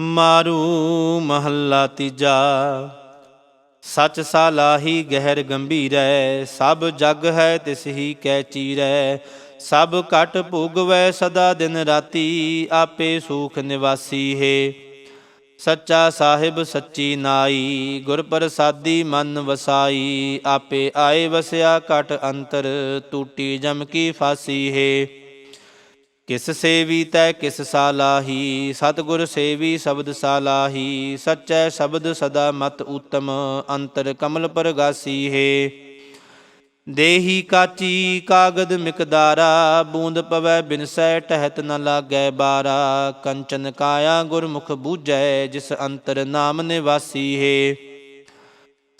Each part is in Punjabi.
ਮਾਰੂ ਮਹੱਲਾ ਤੀਜਾ। ਸਚ ਸਾਲਾਹੀ ਗਹਿਰ ਗੰਭੀਰੈ ਸਭ ਜਗ ਹੈ ਤਿਸ ਹੀ ਕੈ ਚੀਰੈ ਸਭ ਘਟ ਭੋਗਵੈ ਸਦਾ ਦਿਨ ਰਾਤੀ, ਆਪੇ ਸੂਖ ਨਿਵਾਸੀ ਹੈ। ਸੱਚਾ ਸਾਹਿਬ ਸੱਚੀ ਨਾਈ, ਗੁਰ ਪ੍ਰਸਾਦੀ ਮਨ ਵਸਾਈ, ਆਪੇ ਆਏ ਵਸਿਆ ਘਟ ਅੰਤਰ ਟੂਟੀ ਜਮ ਕੀ ਫਾਸੀ ਹੈ। ਕਿਸ ਸੇਵੀ ਤੈ ਕਿਸ ਸਾਲਾਹੀ ਸਤਿਗੁਰ ਸੇਵੀ ਸ਼ਬਦ ਸਾਲਾਹੀ ਸਚੈ ਸ਼ਬਦ ਸਦਾ ਮਤ ਉਤਮ, ਅੰਤਰ ਕਮਲ ਪਰਗਾਸੀ ਹੈ। ਦੇਹੀ ਕਾਚੀ ਕਾਗਦ ਮਿਕਦਾਰਾ, ਬੂੰਦ ਪਵੈ ਬਿਨਸੈ ਟਹਿਤ ਨ ਲਾਗੈ ਬਾਰਾ, ਕੰਚਨ ਕਾਇਆ ਗੁਰਮੁਖ ਬੂਝੈ, ਜਿਸ ਅੰਤਰ ਨਾਮ ਨਿਵਾਸੀ ਹੈ।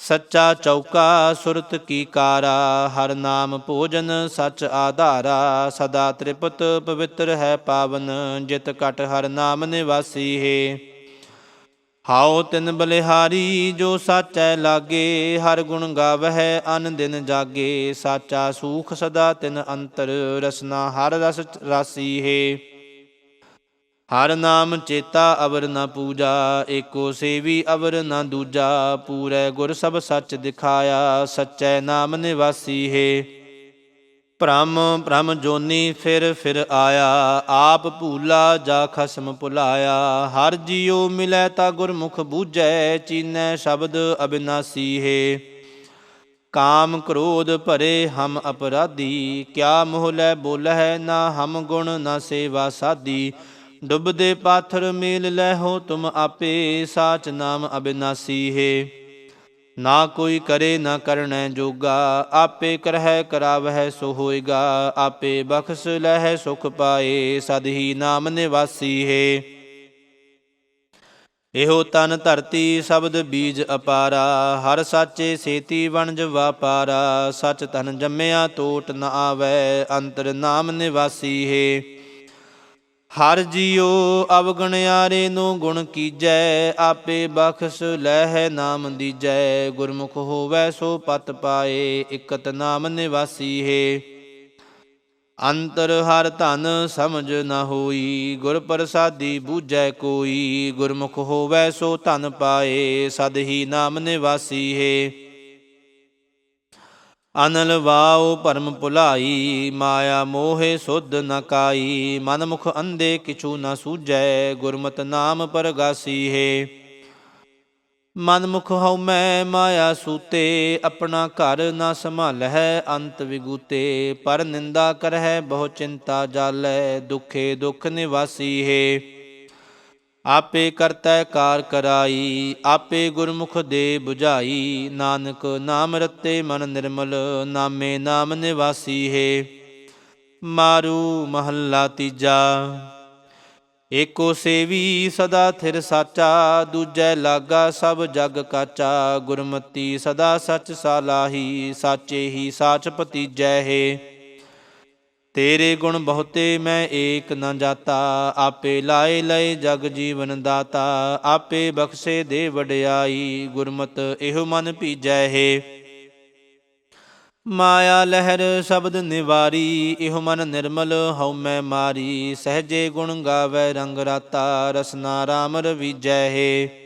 ਸੱਚਾ ਚੌਕਾ ਸੁਰਤ ਕੀ ਕਾਰਾ, ਹਰ ਨਾਮ ਭੋਜਨ ਸਚ ਆਧਾਰਾ, ਸਦਾ ਤ੍ਰਿਪਤ ਪਵਿੱਤਰ ਹੈ ਪਾਵਨ, ਜਿਤ ਕਟ ਹਰ ਨਾਮ ਨਿਵਾਸੀ ਹੈ। ਹਾਉ ਤਿਨ ਬਲਿਹਾਰੀ, ਜੋ ਸਾਚੈ ਲਾਗੇ, ਹਰ ਗੁਣ ਗਾਵਹਿ, ਅਨ ਦਿਨ ਜਾਗੇ, ਸਾਚਾ ਸੂਖ ਸਦਾ ਤਿਨ ਅੰਤਰ, ਰਸਨਾ ਹਰ ਰਸ ਰਾਸੀ ਹੈ। ਹਰ ਨਾਮ ਚੇਤਾ ਅਵਰ ਨ ਪੂਜਾ, ਏਕੋ ਸੇਵੀ ਅਵਰ ਨ ਦੂਜਾ, ਪੂਰੈ ਗੁਰ ਸਭ ਸੱਚ ਦਿਖਾਇਆ, ਸਚੈ ਨਾਮ ਨਿਵਾਸੀ ਹੈ। ਭ੍ਰਮ ਭ੍ਰਮ ਜੋਨੀ ਫਿਰ ਫਿਰ ਆਇਆ, ਆਪ ਭੂਲਾ ਜਾ ਖਸਮ ਭੁਲਾਇਆ, ਹਰ ਜੀਉ ਮਿਲੈ ਤਾ ਗੁਰਮੁਖ ਬੂਝੈ, ਚੀਨੈ ਸ਼ਬਦ ਅਬਿਨਾਸੀ ਹੈ। ਕਾਮ ਕ੍ਰੋਧ ਭਰੇ ਹਮ ਅਪਰਾਧੀ, ਕਿਆ ਮੋਹ ਲੈ ਬੋਲਹਿ ਨਾ ਹਮ ਗੁਣ ਨਾ ਸੇਵਾ ਸਾਧੀ ਡੁੱਬਦੇ ਪਾਥਰ ਮੇਲ ਲੈ ਹੋ ਤੁਮ ਆਪੇ ਸਾਚ ਨਾਮ ਅਬਿਨਾਸੀ ਹੈ। ਨਾ ਕੋਈ ਕਰੇ, ਨਾ ਕਰਣੈ ਜੋਗਾ, ਆਪੇ ਕਰਹਿ, ਕਰਾਵਹਿ ਸੋ ਹੋਏਗਾ। ਆਪੇ ਬਖਸ਼ ਲਹਿ, ਸੁਖ ਪਾਏ, ਸਦ ਹੀ ਨਾਮ ਨਿਵਾਸੀ ਹੈ। ਇਹੋ ਤਨ ਧਰਤੀ, ਸ਼ਬਦ ਬੀਜ ਅਪਾਰਾ। ਹਰ ਸਾਚੇ ਸੇਤੀ ਵਣਜ ਵਾਪਾਰਾ। ਸਚ ਤਨ ਜੰਮਿਆ ਟੋਟ ਨਾ ਆਵੈ, ਅੰਤਰ ਨਾਮ ਨਿਵਾਸੀ ਹੈ। ਹਰ ਜੀਉ ਅਵਗਣਿਆਰੇ ਨੂੰ ਗੁਣ ਕੀਜੈ, ਆਪੇ ਬਖਸ਼ ਲੈਹਿ ਨਾਮ ਦੀਜੈ। ਗੁਰਮੁਖ ਹੋਵੈ ਸੋ ਪਤ ਪਾਏ, ਇਕਤ ਨਾਮ ਨਿਵਾਸੀ ਹੈ। ਅੰਤਰ ਹਰ ਧਨ ਸਮਝ ਨਾ ਹੋਈ, ਗੁਰ ਪ੍ਰਸਾਦੀ ਬੂਝੈ ਕੋਈ। ਗੁਰਮੁਖ ਹੋਵੈ ਸੋ ਧਨ ਪਾਏ, ਸਦ ਹੀ ਨਾਮ ਨਿਵਾਸੀ ਹੈ। ਅਨਲ ਵਾਉ ਪਰਮ ਭੁਲਾਈ, ਮਾਇਆ ਮੋਹਿ ਸੁਧ ਨ ਕਾਈ। ਮਨ ਮੁਖ ਅੰਦੇ ਕਿਛੂ ਨ ਸੂਝੈ, ਗੁਰਮਤਿ ਨਾਮ ਪਰਗਾਸੀ ਹੈ ਮਨ ਮੁਖ ਹਉ ਮੈਂ ਮਾਇਆ ਸੂਤੇ, ਆਪਣਾ ਘਰ ਨਾ ਸੰਭਾਲਹਿ, ਅੰਤ ਵਿਗੂਤੇ। ਪਰ ਨਿੰਦਾ ਕਰਹਿ ਬਹੁ ਚਿੰਤਾ ਜਾਲੈ ਦੁਖੇ ਦੁਖ ਨਿਵਾਸੀ ਹੈ ਆਪੇ ਕਰਤੈ ਕਾਰ ਕਰਾਈ, ਆਪੇ ਗੁਰਮੁਖ ਦੇ 부ਝਾਈ ਨਾਨਕ ਨਾਮ ਰਤੇ ਮਨ ਨਿਰਮਲ, ਨਾਮੇ ਨਾਮ ਨਿਵਾਸੀ ਹੈ। ਮਾਰੂ ਮਹੱਲਾ ਤੀਜਾ। ਏਕੋ ਸੇਵੀ ਸਦਾ ਥਿਰ ਸਾਚਾ, ਦੂਜੈ ਲਾਗਾ ਸਭ ਜਗ ਕਾਚਾ। ਗੁਰਮਤੀ ਸਦਾ ਸਚ ਸਾਲਾਹੀ, ਸਾਚੇ ਹੀ ਸਾਚ ਭਤੀਜੈ ਹੈ। ਤੇਰੇ ਗੁਣ ਬਹੁਤੇ ਮੈਂ ਏਕ ਨ ਜਾਤਾ। ਆਪੇ ਲਾਏ ਲਏ ਜਗ ਜੀਵਨ ਦਾਤਾ। ਆਪੇ ਬਖਸ਼ੇ ਦੇ ਵਡਿਆਈ। ਗੁਰਮਤ ਇਹੋ ਮਨ ਭੀਜੈ ਹੈ। ਮਾਇਆ ਲਹਿਰ ਸ਼ਬਦ ਨਿਵਾਰੀ। ਇਹੋ ਮਨ ਨਿਰਮਲ ਹਉ ਮੈਂ ਮਾਰੀ। ਸਹਜੇ ਗੁਣ ਗਾਵੇ ਰੰਗ ਰਾਤਾ। ਰਸਨਾ ਰਾਮ ਰਵੀਜੈ ਹੈ।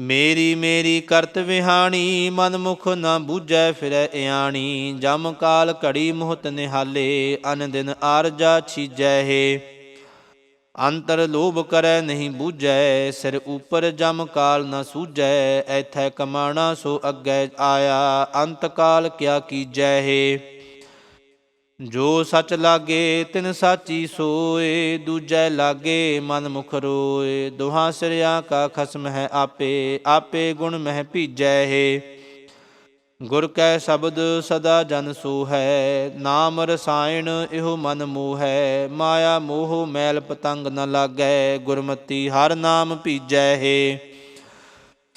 ਮੇਰੀ ਮੇਰੀ ਕਰਤ ਵਿਹਾਣੀ ਮਨ ਮੁਖ ਨਾ ਬੂਝੈ ਫਿਰੈ ਇਆਣੀ, ਜਮ ਕਾਲ ਘੜੀ ਮੁਹਤ ਨਿਹਾਲੇ ਅਨ ਦਿਨ ਆਰਜਾ ਛੀਜੈ ਹੈ। ਅੰਤਰ ਲੋਭ ਕਰੈ ਨਹੀਂ ਬੂਝੈ, ਸਿਰ ਉਪਰ ਜਮ ਕਾਲ ਨਾ ਸੂਝੈ, ਐਥੈ ਕਮਾਣਾ ਸੋ ਅੱਗੇ ਆਇਆ, ਅੰਤ ਕਾਲ ਕਿਆ ਕੀਜੈ ਹੈ। ਜੋ ਸੱਚ ਲਾਗੇ, ਤਿਨ ਸਾਚੀ ਸੋਏ, ਦੂਜੈ ਲਾਗੇ, ਮਨ ਮੁਖ ਰੋਏ। ਦੁਹਾ ਸਿਰਿਆ ਕਾ ਖਸਮ ਹੈ ਆਪੇ ਆਪੇ ਗੁਣ ਮਹਿ ਭੀਜੈ ਹੈ। ਗੁਰ ਕੈ ਸ਼ਬਦ ਸਦਾ ਜਨ ਸੂ ਹੈ, ਨਾਮ ਰਸਾਇਣ ਇਹੋ ਮਨ ਮੋਹ ਹੈ। ਮਾਇਆ ਮੋਹ ਮੈਲ ਪਤੰਗ ਨ ਲਾਗੈ, ਗੁਰਮਤੀ ਹਰ ਨਾਮ ਭੀਜੈ ਹੈ।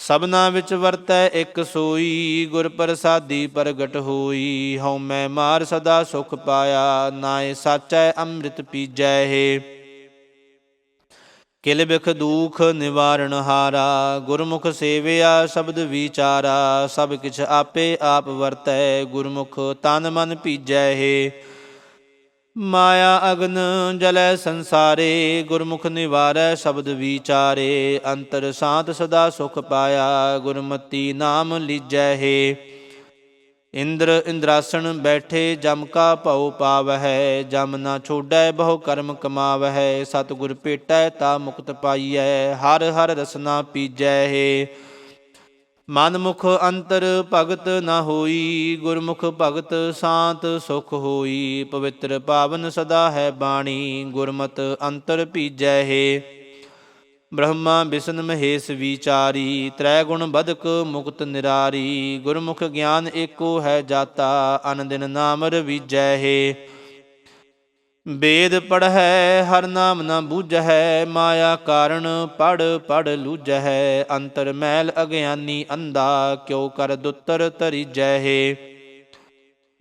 ਸਭਨਾ ਵਿੱਚ ਵਰਤੈ ਇੱਕ ਸੋਈ ਗੁਰ ਪ੍ਰਸਾਦੀ ਪ੍ਰਗਟ ਹੋਈ। ਹਉ ਮੈਂ ਮਾਰ ਸਦਾ ਸੁਖ ਪਾਇਆ, ਨਾਏ ਸਾਚੈ ਅੰਮ੍ਰਿਤ ਪੀਜੈ ਹੈ। ਕਿਲ ਬਿਖ ਦੂਖ ਨਿਵਾਰਣ ਹਾਰਾ, ਗੁਰਮੁਖ ਸੇਵਿਆ ਸ਼ਬਦ ਵਿਚਾਰਾ, ਸਭ ਕਿਛ ਆਪੇ ਆਪ ਵਰਤੈ, ਗੁਰਮੁਖ ਤਨ ਮਨ ਪੀਜੈ ਹੈ। ਮਾਇਆ ਅਗਨ ਜਲੈ ਸੰਸਾਰੇ, ਗੁਰਮੁਖ ਨਿਵਾਰੈ ਸ਼ਬਦ ਵਿਚਾਰੇ, ਅੰਤਰ ਸਾਤ ਸਦਾ ਸੁਖ ਪਾਇਆ, ਗੁਰਮਤੀ ਨਾਮ ਲੀਜੈ ਹੈ। ਇੰਦਰ ਇੰਦਰਾਸਣ ਬੈਠੇ, ਜਮ ਕਾ ਭਉ ਪਾਵਹਿ, ਜਮ ਨਾ ਛੋੜੈ ਬਹੁ ਕਰਮ ਕਮਾਵਹਿ, ਸਤਿਗੁਰ ਭੇਟੈ ਤਾ ਮੁਕਤ ਪਾਈਐ, ਹਰ ਹਰ ਰਸਨਾ ਪੀਜੈ ਹੈ। ਮਨਮੁਖ ਅੰਤਰ ਭਗਤ ਨਾ ਹੋਈ, ਗੁਰਮੁਖ ਭਗਤ ਸ਼ਾਂਤ ਸੁਖ ਹੋਈ, ਪਵਿੱਤਰ ਪਾਵਨ ਸਦਾ ਹੈ ਬਾਣੀ, ਗੁਰਮਤ ਅੰਤਰ ਭੀਜੈ ਹੈ। ਬ੍ਰਹਮਾ ਵਿਸ਼ਨ ਮਹੇਸ਼ ਵਿਚਾਰੀ ਤ੍ਰੈ ਗੁਣ ਬਦਕ ਮੁਕਤ ਨਿਰਾਰੀ, ਗੁਰਮੁਖ ਗਿਆਨ ਏਕੋ ਹੈ ਜਾਤਾ, ਅਨ ਦਿਨ ਨਾਮ ਰਵੀਜੈ ਹੈ। ਵੇਦ ਪੜ੍ਹੈ, ਹਰ ਨਾਮ ਨਾ ਬੂਝੈ, ਮਾਇਆ ਕਾਰਣ ਪੜ ਪੜ ਲੂਝੈ, ਅੰਤਰ ਮੈਲ ਅਗਿਆਨੀ ਅੰਧਾ, ਕਿਉ ਕਰ ਦੁੱਤਰ ਤਰੀਜੈ ਹੈ।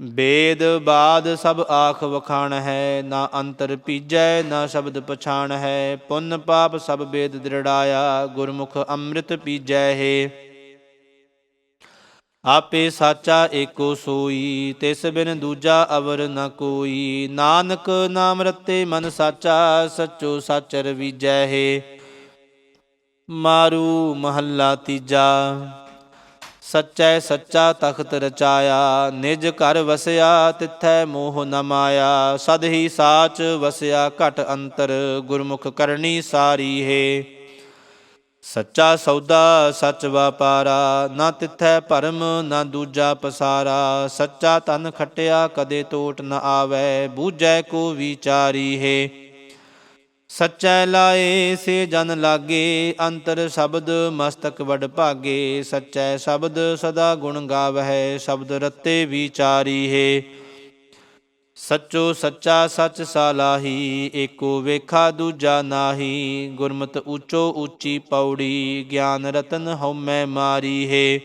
ਵੇਦ ਬਾਦ ਸਭ ਆਖ ਵਖਾਣ ਹੈ, ਨਾ ਅੰਤਰ ਪੀਜੈ, ਨਾ ਸ਼ਬਦ ਪਛਾਣ ਹੈ, ਪੁੰਨ ਪਾਪ ਸਭ ਵੇਦ ਦ੍ਰਿੜਾਇਆ, ਗੁਰਮੁਖ ਅੰਮ੍ਰਿਤ ਪੀਜੈ ਹੈ। ਆਪੇ ਸਾਚਾ ਏਕੋ ਸੋਈ, ਤਿਸ ਬਿਨ ਦੂਜਾ ਅਵਰ ਨ ਕੋਈ। ਨਾਨਕ ਨਾਮ ਰਤੇ ਮਨ ਸਾਚਾ, ਸਚੋ ਸੱਚ ਰਵੀਜੈ ਹੈ। ਮਾਰੂ ਮਹੱਲਾ ਤੀਜਾ, ਸੱਚੈ ਸੱਚਾ ਤਖਤ ਰਚਾਇਆ। ਨਿਜ ਘਰ ਵਸਿਆ, ਤਿੱਥੈ ਮੋਹ ਨ ਮਾਇਆ। ਸਦ ਹੀ ਸਾਚ ਵਸਿਆ, ਘਟ ਅੰਤਰ ਗੁਰਮੁਖ ਕਰਨੀ ਸਾਰੀ ਹੈ। ਸੱਚਾ ਸੌਦਾ ਸੱਚ ਵਪਾਰਾ, ਨਾ ਤਿੱਥੈ ਭਰਮ, ਨਾ ਦੂਜਾ ਪਸਾਰਾ। ਸੱਚਾ ਤਨ ਖਟਿਆ, ਕਦੇ ਟੋਟ ਨ ਆਵੈ, ਬੂਝੈ ਕੋ ਵਿਚਾਰੀ ਹੈ। ਸੱਚੈ ਲਾਏ, ਸੇ ਜਨ ਲਾਗੇ, ਅੰਤਰ ਸ਼ਬਦ ਮਸਤਕ ਵਡ ਭਾਗੇ। ਸੱਚੈ ਸ਼ਬਦ ਸਦਾ ਗੁਣ ਗਾਵਹਿ, ਸ਼ਬਦ ਰਤੇ ਵਿਚਾਰੀ ਹੈ। ਸੱਚੋ ਸੱਚਾ ਸੱਚ ਸਾਲਾਹੀ, ਏਕੋ ਵੇਖਾ ਦੂਜਾ ਨਾਹੀ। ਗੁਰਮਤ ਉੱਚੋ ਉੱਚੀ ਪੌੜੀ, ਗਿਆਨ ਰਤਨ ਹਉਮੈ ਮਾਰੀ ਹੈ।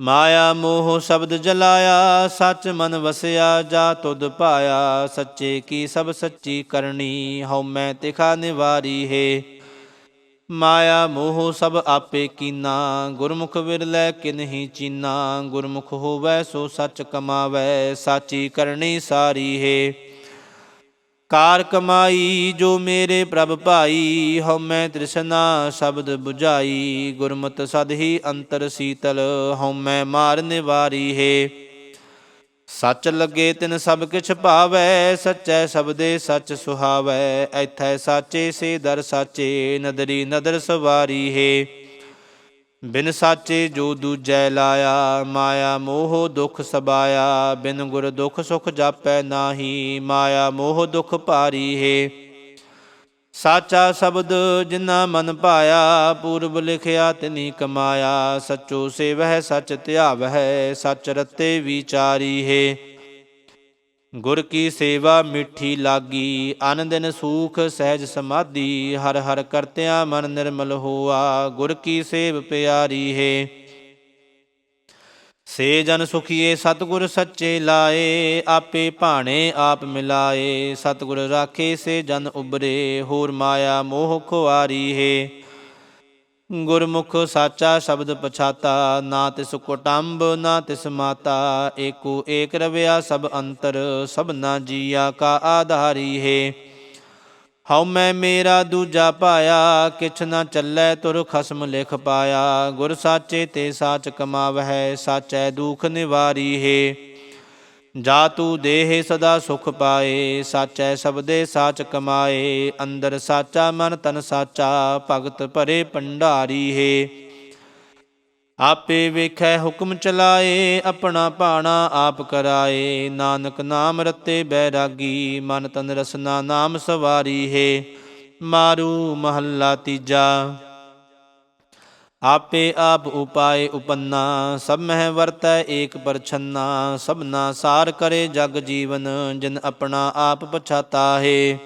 ਮਾਇਆ ਮੋਹ ਸ਼ਬਦ ਜਲਾਇਆ, ਸੱਚ ਮਨ ਵਸਿਆ, ਜਾ ਤੁਧ ਪਾਇਆ। ਸੱਚੇ ਕੀ ਸਭ ਸੱਚੀ ਕਰਨੀ, ਹਉਮੈ ਤਿਖਾ ਨਿਵਾਰੀ ਹੈ। ਮਾਇਆ ਮੋਹ ਸਭ ਆਪੇ ਕੀਨਾ, ਗੁਰਮੁਖ ਵਿਰਲੇ ਕਿਨਹੀ ਚੀਨਾ, ਗੁਰਮੁਖ ਹੋਵੈ ਸੋ ਸੱਚ ਕਮਾਵੈ, ਸਾਚੀ ਕਰਨੀ ਸਾਰੀ ਹੈ। ਕਾਰ ਕਮਾਈ ਜੋ ਮੇਰੇ ਪ੍ਰਭ ਭਾਈ ਹਉਮੈ ਤ੍ਰਿਸ਼ਨਾ ਸ਼ਬਦ 부ਝਾਈ ਗੁਰਮਤਿ ਸਦ ਹੀ ਅੰਤਰ ਸੀਤਲ ਹਉਮੈ ਮਾਰ ਨਿਵਾਰੀ ਹੈ। ਸੱਚ ਲੱਗੇ ਤਿਨ ਸਭ ਕਿਛ ਭਾਵੈ, ਸੱਚੈ ਸਬਦੇ ਸੱਚ ਸੁਹਾਵੈ। ਐਥੈ ਸਾਚੇ ਸੇ ਦਰ ਸਾਚੇ, ਨਦਰੀ ਨਦਰ ਸਵਾਰੀ ਹੈ। ਬਿਨ ਸਾਚੇ ਜੋ ਦੂਜੈ ਲਾਇਆ, ਮਾਇਆ ਮੋਹ ਦੁਖ ਸਬਾਇਆ। ਬਿਨ ਗੁਰ ਦੁਖ ਸੁਖ ਜਾਪੈ ਨਾਹੀ, ਮਾਇਆ ਮੋਹ ਦੁਖ ਭਾਰੀ ਹੈ। ਸਾਚਾ ਸ਼ਬਦ ਜਿਨਾ ਮਨ ਭਾਇਆ, ਪੂਰਬ ਲਿਖਿਆ ਤਿਨੀ ਕਮਾਇਆ। ਸਚੋ ਸੇਵਹਿ, ਸਚ ਧਿਆਵਹਿ, ਸਚ ਰਤੇ ਵਿਚਾਰੀ ਹੈ। ਗੁਰ ਕੀ ਸੇਵਾ ਮਿੱਠੀ ਲਾਗੀ, ਅਨ ਦਿਨ ਸੂਖ ਸਹਿਜ ਸਮਾਧੀ, ਹਰ ਹਰ ਕਰਤਿਆਂ ਮਨ ਨਿਰਮਲ ਹੋਆ। ਗੁਰ ਕੀ ਸੇਵ ਪਿਆਰੀ ਹੈ। ਸੇ ਜਨ ਸੁਖੀਏ, ਸਤਗੁਰ ਸੱਚੇ ਲਾਏ, ਆਪੇ ਭਾਣੇ ਆਪ ਮਿਲਾਏ। ਸਤਗੁਰ ਰਾਖੇ ਸੇ ਜਨ ਉਬਰੇ ਹੋਰ ਮਾਇਆ ਮੋਹ ਖੁਆਰੀ ਹੈ। ਗੁਰਮੁਖ ਸਾਚਾ ਸ਼ਬਦ ਪਛਾਤਾ, ਨਾ ਤਿਸ ਕੁਟੰਬ, ਨਾ ਤਿਸ ਮਾਤਾ। ਏਕੋ ਏਕ ਰਵਿਆ ਸਭ ਅੰਤਰ, ਸਭਨਾ ਜੀਆ ਕਾ ਆਧਾਰੀ ਹੈ। ਹਉ ਮੈਂ ਮੇਰਾ ਦੂਜਾ ਪਾਇਆ, ਕਿਛ ਨਾ ਚੱਲੈ ਤੁਰ ਖਸਮ ਲਿਖ ਪਾਇਆ। ਗੁਰ ਸਾਚੇ ਤੇ ਸਾਚ ਕਮਾਵਹਿ, ਸਾਚੈ ਦੁਖ ਨਿਵਾਰੀ ਹੈ। ਜਾ ਤੂ ਦੇਹ ਸਦਾ ਸੁਖ ਪਾਏ, ਸਾਚੈ ਸਬਦੇ ਸਾਚ ਕਮਾਏ। ਅੰਦਰ ਸਾਚਾ ਮਨ ਤਨ ਸਾਚਾ, ਭਗਤ ਭਰੇ ਭੰਡਾਰੀ ਹੈ। ਆਪੇ ਵੇਖੈ ਹੁਕਮ ਚਲਾਏ, ਆਪਣਾ ਭਾਣਾ ਆਪ ਕਰਾਏ। ਨਾਨਕ ਨਾਮ ਰਤੇ ਬੈਰਾਗੀ, ਮਨ ਤਨ ਰਸਨਾ ਨਾਮ ਸਵਾਰੀ ਹੈ। ਮਾਰੂ ਮਹੱਲਾ ਤੀਜਾ। ਆਪੇ ਆਪ ਉਪਾਏ ਉਪੰਨਾ, ਸਭ ਮਹਿ ਵਰਤੈ ਏਕ ਪਰਛੰਨਾ। ਸਭਨਾ ਸਾਰ ਕਰੇ ਜਗ ਜੀਵਨ, ਜਿਨ ਆਪਣਾ ਆਪ ਪਛਾਤਾ ਹੈ।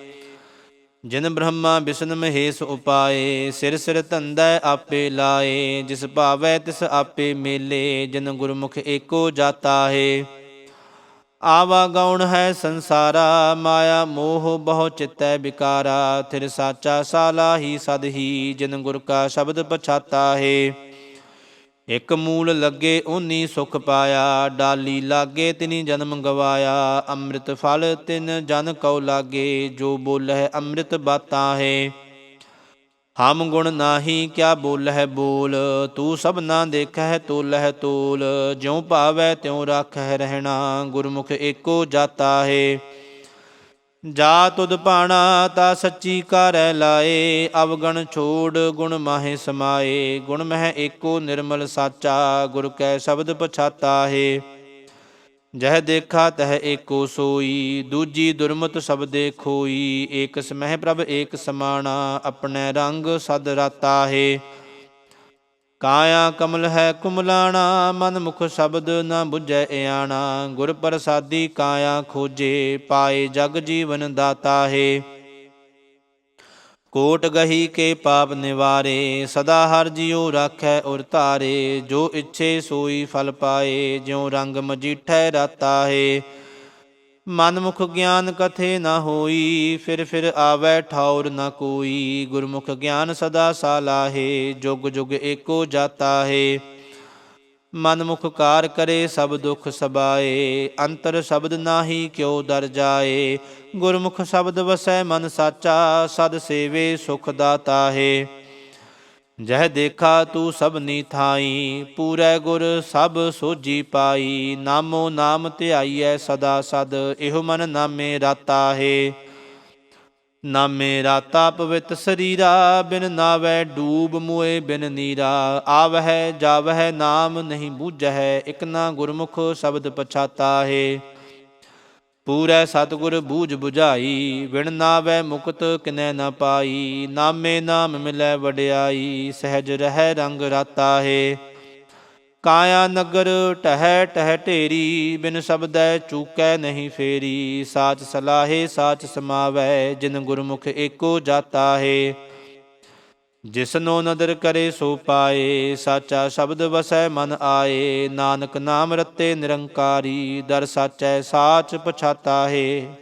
ਜਿਨ ਬ੍ਰਹਮਾ ਵਿਸ਼ਨ ਮਹੇਸ਼ ਉਪਾਏ, ਸਿਰ ਸਿਰ ਧੰਦੈ ਆਪੇ ਲਾਏ, ਜਿਸ ਭਾਵੈ ਤਿਸ ਆਪੇ ਮੇਲੇ, ਜਿਨ ਗੁਰਮੁਖ ਏਕੋ ਜਾਤਾ ਹੈ। ਆਵਾ ਗਉਣ ਹੈ ਸੰਸਾਰਾ, ਮਾਇਆ ਮੋਹ ਬਹੁ ਚਿਤੈ ਵਿਕਾਰਾ, ਥਿਰ ਸਾਚਾ ਸਾਲਾ ਹੀ ਸਦ ਹੀ, ਜਿਨ ਗੁਰ ਕਾ ਸ਼ਬਦ ਪਛਾਤਾ ਹੈ। ਇਕ ਮੂਲ ਲੱਗੇ ਓਨੀ ਸੁਖ ਪਾਇਆ, ਡਾਲੀ ਲਾਗੇ ਤਿਨੀ ਜਨਮ ਗਵਾਇਆ, ਅੰਮ੍ਰਿਤ ਫਲ ਤਿਨ ਜਨ ਕਉ ਲਾਗੇ, ਜੋ ਬੋਲਹਿ ਅੰਮ੍ਰਿਤ ਬਾਤਾਂ ਹੈ। ਹਮ ਗੁਣ ਨਾਹੀ ਕਿਆ ਬੋਲਹਿ ਬੋਲ, ਤੂੰ ਸਭਨਾ ਦੇਖਹਿ ਤੋਲਹਿ ਤੋਲ, ਜਿਉ ਭਾਵੈ ਤਿਉ ਰਾਖਹਿ ਰਹਿਣਾ, ਗੁਰਮੁਖ ਏਕੋ ਜਾਤਾ ਹੈ। ਜਾ ਤੁਧ ਭਾਣਾ ਤਾ ਸੱਚੀ ਕਰੈ ਲਾਏ, ਅਵਗਣ ਛੋੜ ਗੁਣ ਮਾਹੇ ਸਮਾਏ। ਗੁਣ ਮਹਿ ਏਕੋ ਨਿਰਮਲ ਸਾਚਾ, ਗੁਰ ਕੈ ਸ਼ਬਦ ਪਛਾਤਾ ਹੈ ਜਹ ਦੇਖਾ ਤਹ ਏਕੋ ਸੋਈ, ਦੂਜੀ ਦੁਰਮਤ ਸਬਦੇ ਖੋਈ। ਏਕ ਸਮਹਿ ਪ੍ਰਭ ਏਕ ਸਮਾਣਾ, ਆਪਣੇ ਰੰਗ ਸਦ ਰਾਤਾ ਹੈ ਕਾਇਆ ਕਮਲ ਹੈ ਕੁਮਲਾਣਾ ਮਨ ਮੁਖ ਸ਼ਬਦ ਨਾ ਬੁਝੈ ਇਆਣਾ। ਗੁਰ ਪ੍ਰਸਾਦੀ ਕਾਇਆ ਖੋਜੇ, ਪਾਏ ਜਗ ਜੀਵਨ ਦਾਤਾ ਹੈ। ਕੋਟ ਗਹੀ ਕੇ ਪਾਪ ਨਿਵਾਰੇ, ਸਦਾ ਹਰ ਜਿਉ ਰਾਖੈ ਉਰ ਧਾਰੇ। ਜੋ ਇੱਛੇ ਸੋਈ ਫਲ ਪਾਏ, ਜਿਉ ਰੰਗ ਮਜੀਠੈ ਰਾਤਾ ਹੈ। ਮਨ ਮੁਖ ਗਿਆਨ ਕਥੇ ਨਾ ਹੋਈ, ਫਿਰ ਫਿਰ ਆਵੈ ਠੌਰ ਨਾ ਕੋਈ। ਗੁਰਮੁਖ ਗਿਆਨ ਸਦਾ ਸਾਲਾਹੇ, ਜੁਗ ਜੁਗ ਏਕੋ ਜਾਤਾ ਹੈ। ਮਨ ਮੁਖ ਕਾਰ ਕਰੇ ਸਭ ਦੁਖ ਸਬਾਏ, ਅੰਤਰ ਸ਼ਬਦ ਨਾਹੀ ਕਿਉ ਦਰ ਜਾਏ। ਗੁਰਮੁਖ ਸ਼ਬਦ ਵਸੈ ਮਨ ਸਾਚਾ, ਸਦ ਸੇਵੇ ਸੁਖ ਦਾਤਾ ਹੈ। ਜਹ ਦੇਖਾ ਤੂੰ ਸਭਨੀ ਥਾਈ, ਪੂਰੈ ਗੁਰ ਸਭ ਸੋਜੀ ਪਾਈ, ਨਾਮੋ ਨਾਮ ਧਿਆਈਐ ਸਦਾ ਸਦ, ਇਹੋ ਮਨ ਨਾਮੇ ਰਾਤਾ ਹੈ। ਨਾਮੇ ਰਾਤਾ ਪਵਿੱਤ ਸਰੀਰਾ, ਬਿਨ ਨਾਵੈ ਡੂਬ ਮੁਏ ਬਿਨ ਨੀਰਾ, ਆਵਹਿ ਜਾਵਹਿ ਨਾਮ ਨਹੀਂ ਬੂਝਹਿ, ਇਕ ਨਾ ਗੁਰਮੁਖ ਸ਼ਬਦ ਪਛਾਤਾ ਹੈ। ਪੂਰੈ ਸਤਗੁਰ ਬੂਝ 부ਝਾਈ ਵਿਣ ਨਾਵੈ ਮੁਕਤ ਕਿਨੈ ਨ ਪਾਈ, ਨਾਮੇ ਨਾਮ ਮਿਲੈ ਵਡਿਆਈ, ਸਹਿਜ ਰਹਿ ਰੰਗ ਰਾਤਾ ਹੈ। ਕਾਇਆ ਨਗਰ ਟਹਿ ਟਹਿ ਢੇਰੀ, ਬਿਨ ਸ਼ਬਦੈ ਚੂਕੈ ਨਹੀਂ ਫੇਰੀ, ਸਾਚ ਸਲਾਹੇ ਸਾਚ ਸਮਾਵੈ, ਜਿਨ ਗੁਰਮੁਖ ਏਕੋ ਜਾਤਾ ਹੈ। ਜਿਸਨੋ ਨਦਰ ਕਰੇ ਸੋ ਪਾਏ, ਸਾਚਾ ਸ਼ਬਦ ਵਸੈ ਮਨ ਆਏ, ਨਾਨਕ ਨਾਮ ਰਤੇ ਨਿਰੰਕਾਰੀ, ਦਰ ਸਾਚੈ ਸਾਚ ਪਛਾਤਾ ਹੈ